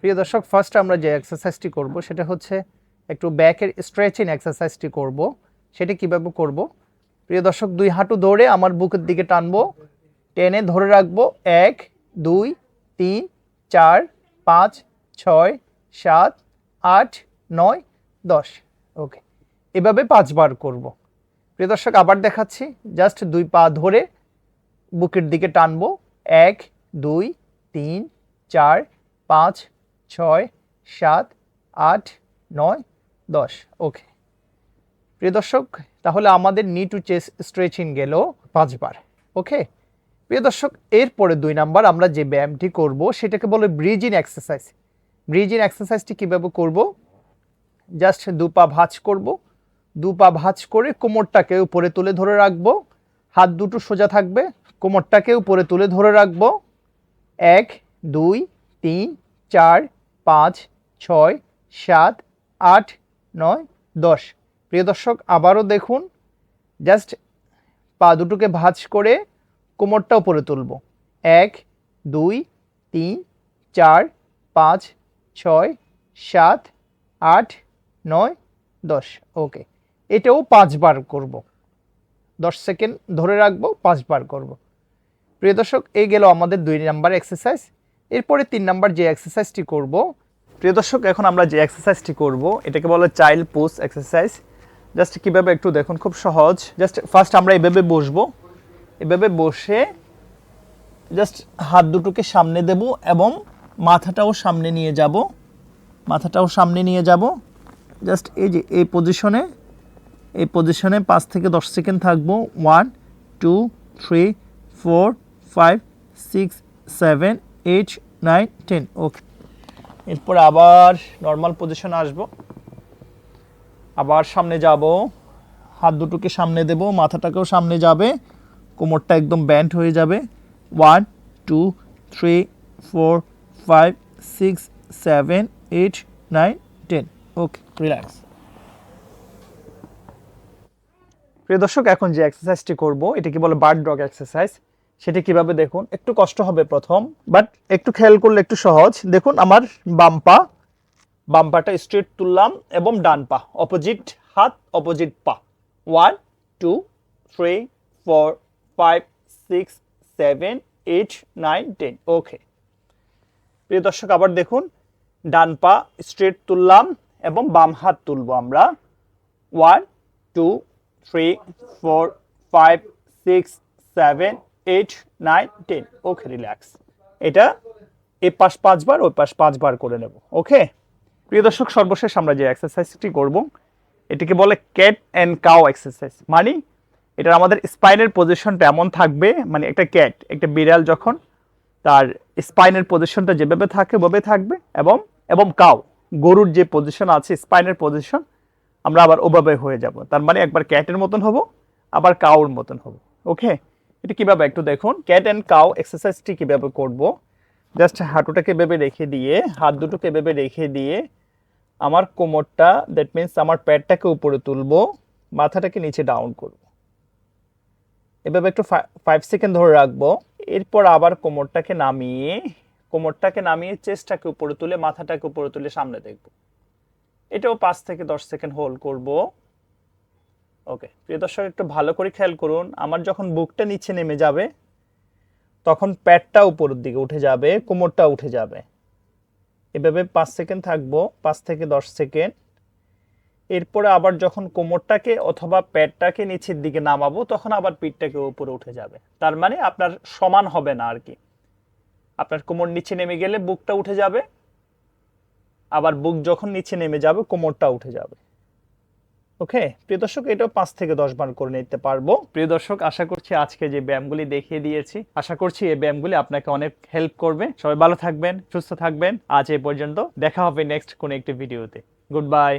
প্রিয় দর্শক ফার্স্ট আমরা যে এক্সারসাইজটি করব, সেটা হচ্ছে একটু ব্যাকের স্ট্রেচিং এক্সারসাইজটি করব। সেটা কীভাবে করব? প্রিয় দর্শক, দুই হাঁটু ধরে আমার বুকের দিকে টানবো। টেনে ধরে রাখব। এক, দুই, তিন, চার, পাঁচ, ছয়, সাত, আট, নয়, দশ। ওকে এভাবে পাঁচবার করব। প্রিয় দর্শক, আবার দেখাচ্ছি। জাস্ট দুই পা ধরে বুকের দিকে টানবো। এক, দুই, তিন, চার, পাঁচ ছয়, সাত, আট, নয়, দশ। ওকে প্রিয় দর্শক, তাহলে আমাদের নি টু চেস স্ট্রেচিং গেল পাঁচবার। ওকে প্রিয় দর্শক, এরপরে দুই নাম্বার আমরা যে ব্যায়ামটি করব, সেটাকে বলে ব্রিজিং এক্সারসাইজ ব্রিজিং এক্সারসাইজটি কীভাবে করব? জাস্ট দু পা ভাঁজ করব। দু পা ভাঁজ করে কোমরটাকে উপরে তুলে ধরে রাখব। হাত দুটো সোজা থাকবে, কোমরটাকে উপরে তুলে ধরে রাখব। এক, দুই, তিন, চার পাঁচ, ছয়, সাত, আট, নয়, দশ। প্রিয় দর্শক, আবারও দেখুন জাস্ট পা দুটোকে ভাঁজ করে কোমরটা উপরে তুলব। এক, দুই, তিন, চার, পাঁচ, ছয়, সাত, আট, নয়, দশ। ওকে এটাও পাঁচবার করব। দশ সেকেন্ড ধরে রাখব, পাঁচবার করব। প্রিয় দর্শক, এই গেল আমাদের দুই নাম্বার এক্সারসাইজ এরপরে তিন নাম্বার যে এক্সারসাইজটি করব প্রিয় দর্শক, এখন আমরা যে এক্সারসাইজটি করব, এটাকে বলে চাইল্ড পোজ এক্সারসাইজ জাস্ট কীভাবে একটু দেখুন, খুব সহজ। জাস্ট ফার্স্ট আমরা এভাবে বসবো। এভাবে বসে জাস্ট হাত দুটোকে সামনে দেব এবং মাথাটাও সামনে নিয়ে যাব। মাথাটাও সামনে নিয়ে যাব। জাস্ট এই যে, এই পজিশনে এই পজিশনে পাঁচ থেকে দশ সেকেন্ড থাকব। One two three four five six seven eight nine ten okay এরপর আবার নর্মাল পজিশন আসব। আবার সামনে যাব। হাত দুটোকে সামনে দেব, মাথাটাকেও সামনে যাবে। কোমরটা একদম ব্যান্ড হয়ে যাবে। One two three four five six seven eight nine ten okay relax প্রিয় দর্শক, এখন যে এক্সারসাইজটি করব, এটাকে বলে বার্ড ডগ এক্সারসাইজ সেটি কীভাবে দেখুন? একটু কষ্ট হবে প্রথম বাট একটু খেয়াল করলে একটু সহজ। দেখুন, আমার বাম পা স্ট্রেট তুললাম এবং ডান পা অপোজিট হাত অপোজিট পা। One two three four five six seven eight nine ten okay প্রিয় দর্শক, আবার দেখুন, ডান পা স্ট্রেট তুললাম এবং বাম হাত তুলব আমরা। One two three four five six seven eight nine ten okay relax এটা এ পাশ পাঁচবার, ওই পাশ পাঁচবার করে নেব। ওকে প্রিয় দর্শক, সর্বশেষ আমরা যে এক্সারসাইজটি করব, এটিকে বলে ক্যাট অ্যান্ড কাউ এক্সারসাইজ মানে এটা আমাদের স্পাইনের পজিশনটা এমন থাকবে মানে একটা ক্যাট একটা বিড়াল যখন তার স্পাইনের পজিশনটা যেভাবে থাকে, ওভাবে থাকবে এবং এবং কাউ গরুর যে পজিশন আছে স্পাইনের পজিশন আমরা আবার ওভাবে হয়ে যাব। তার মানে একবার ক্যাটের মতন হব, আবার কাউর মতন হব। ওকে এটা কীভাবে একটু দেখুন। ক্যাট অ্যান্ড কাউ এক্সারসাইজটি কীভাবে করব? জাস্ট হাঁটুটাকে ভেবে রেখে দিয়ে, হাত দুটোকে ভেবে রেখে দিয়ে আমার কোমরটা দ্যাট মিন্স আমার প্যাডটাকে উপরে তুলবো, মাথাটাকে নিচে ডাউন করব। এভাবে একটু ফাইভ সেকেন্ড ধরে রাখব। এরপর আবার কোমরটাকে নামিয়ে কোমরটাকে নামিয়ে চেস্টটাকে উপরে তুলে, মাথাটাকে উপরে তুলে সামনে দেখব। এটাও পাঁচ থেকে দশ সেকেন্ড হোল্ড করব। ওকে প্রিয় দর্শক, একটু ভালো করে খেয়াল করুন। আমার যখন বুকটা নিচে নেমে যাবে, তখন প্যাডটা উপরের দিকে উঠে যাবে, কোমরটা উঠে যাবে। এভাবে পাঁচ সেকেন্ড থাকব, পাঁচ থেকে দশ সেকেন্ড। এরপরে আবার যখন কোমরটাকে অথবা প্যাডটাকে নিচের দিকে নামাবো, তখন আবার পিঠটাকে উপরে উঠে যাবে। তার মানে আপনার সমান হবে না আর কি। আপনার কোমর নিচে নেমে গেলে বুকটা উঠে যাবে, আবার বুক যখন নিচে নেমে যাবে, কোমরটা উঠে যাবে। ওকে প্রিয় দর্শক এটা পাঁচ থেকে দশ বার করে নিতে পারব। প্রিয় দর্শক, আশা করছি আজকে যে ব্যায়ামগুলি দেখিয়ে দিয়েছি, আশা করছি এই ব্যায়ামগুলি আপনাকে অনেক হেল্প করবে। সবাই ভালো থাকবেন, সুস্থ থাকবেন। আজ এ পর্যন্ত দেখা হবে নেক্সট কোনো একটি ভিডিওতে গুড বাই